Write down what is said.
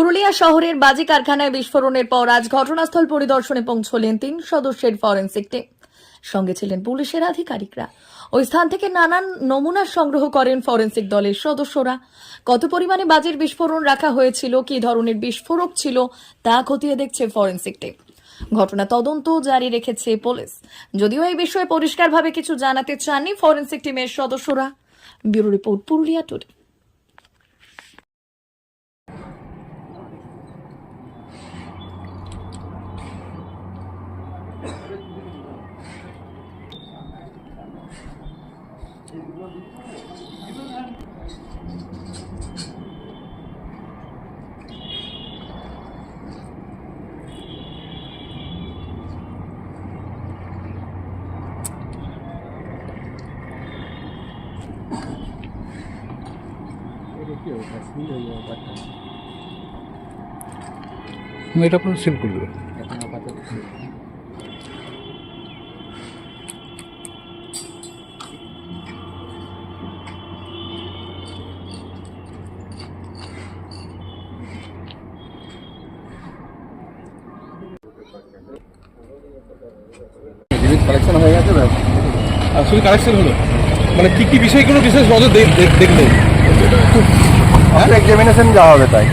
পুরুলিয়া শহরের বাজি কারখানায় বিস্ফোরণের পর আজ ঘটনাস্থল পরিদর্শনে পৌঁছলেন তিন সদস্যের ফরেন্সিক টিম। সঙ্গে ছিলেন পুলিশের আধিকারিকরা। ওই স্থান থেকে নানান নমুনা সংগ্রহ করেন ফরেন্সিক দলের সদস্যরা। কত পরিমাণে বাজির বিস্ফোরণ রাখা হয়েছিল, কী ধরনের বিস্ফোরক ছিল, তা খতিয়ে দেখছে ফরেন্সিক টিম। ঘটনা তদন্ত জারি রেখেছে পুলিশ। যদিও এই বিষয়ে পরিষ্কারভাবে কিছু জানাতে চাননি ফরেন্সিক টিমের সদস্যরা। Bureau report Purulia today. এটা আপনার সিল করে দেবেন। জিনিস কালেকশন হয়ে গেছে তো? আসলে কালেকশন হলো। মানে কি কি বিষয়গুলো বিশেষ নজর দেখলেন? এক্সামিনেশন যাওয়া হবে তাই।